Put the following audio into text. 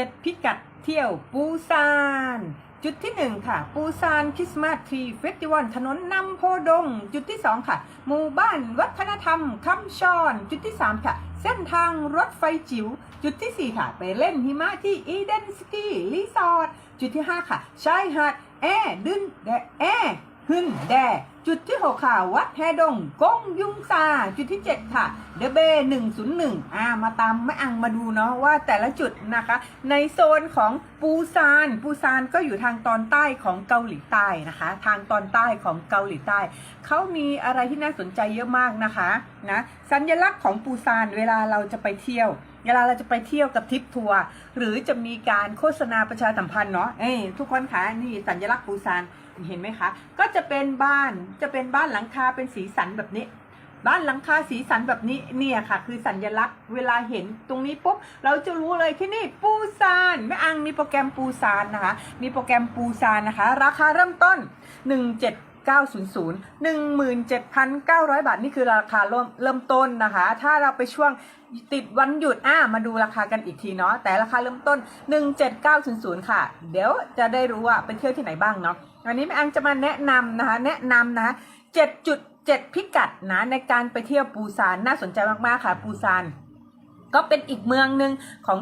7 พิกัดเที่ยวปูซาน จุดที่ 1 ค่ะ ปูซานคริสต์มาสทรีเฟสติวัลถนนนำโพดง จุดที่ 2 ค่ะ หมู่บ้านวัฒนธรรมคำชอน จุดที่ 3 ค่ะ เส้นทางรถไฟจิ๋วจุดทีสี่4 ค่ะ ไปเล่นหิมะที่อีเดนสกีรีสอร์ทจุดที่ 5 ค่ะชายหาดแอดึนแดแอหึนแด จุดที่ 6 ค่ะ วัดแฮดงกงยุงซาจุดที่ 7 ค่ะเดเบ101อ่ามาตามแม่อังมาดูเนาะว่าแต่ละจุดนะคะ ในโซนของปูซาน ปูซานก็อยู่ทางตอนใต้ของเกาหลีใต้นะคะ ทางตอนใต้ของเกาหลีใต้เขามีอะไรที่น่าสนใจเยอะมากนะคะนะสัญลักษณ์ของปูซานเวลาเราจะไปเที่ยวเวลาเราจะไปเที่ยวกับทริปทัวร์หรือจะมีการโฆษณาประชาสัมพันธ์เนาะเอ้ทุกคนคะนี่สัญลักษณ์ปูซานเห็นไหมคะ ก็จะเป็นบ้านจะเป็นบ้านหลังคาเป็นสีสันแบบนี้ บ้านหลังคาสีสันแบบนี้เนี่ยค่ะ คือสัญลักษณ์เวลาเห็นตรงนี้ปุ๊บเราจะรู้เลยที่นี่ปูซานแม่อังมีโปรแกรมปูซานนะคะ มีโปรแกรมปูซานนะคะ ราคาเริ่มต้น 17 900 17,900 บาท นี่คือราคาเริ่มเริ่มต้นนะคะ ถ้าเราไปช่วงติดวันหยุดอะมาดูราคากันอีกทีเนาะแต่ราคาเริ่มต้น 17900 ค่ะ เดี๋ยวจะได้รู้ว่าไปเที่ยวที่ไหนบ้างเนาะวันนี้แม่อังจะมาแนะนำนะคะ แนะนำนะ7จุด7พิกัดนะในการไปเที่ยวปูซานน่าสนใจมากๆค่ะ ปูซานก็เป็นอีกเมืองหนึ่งของ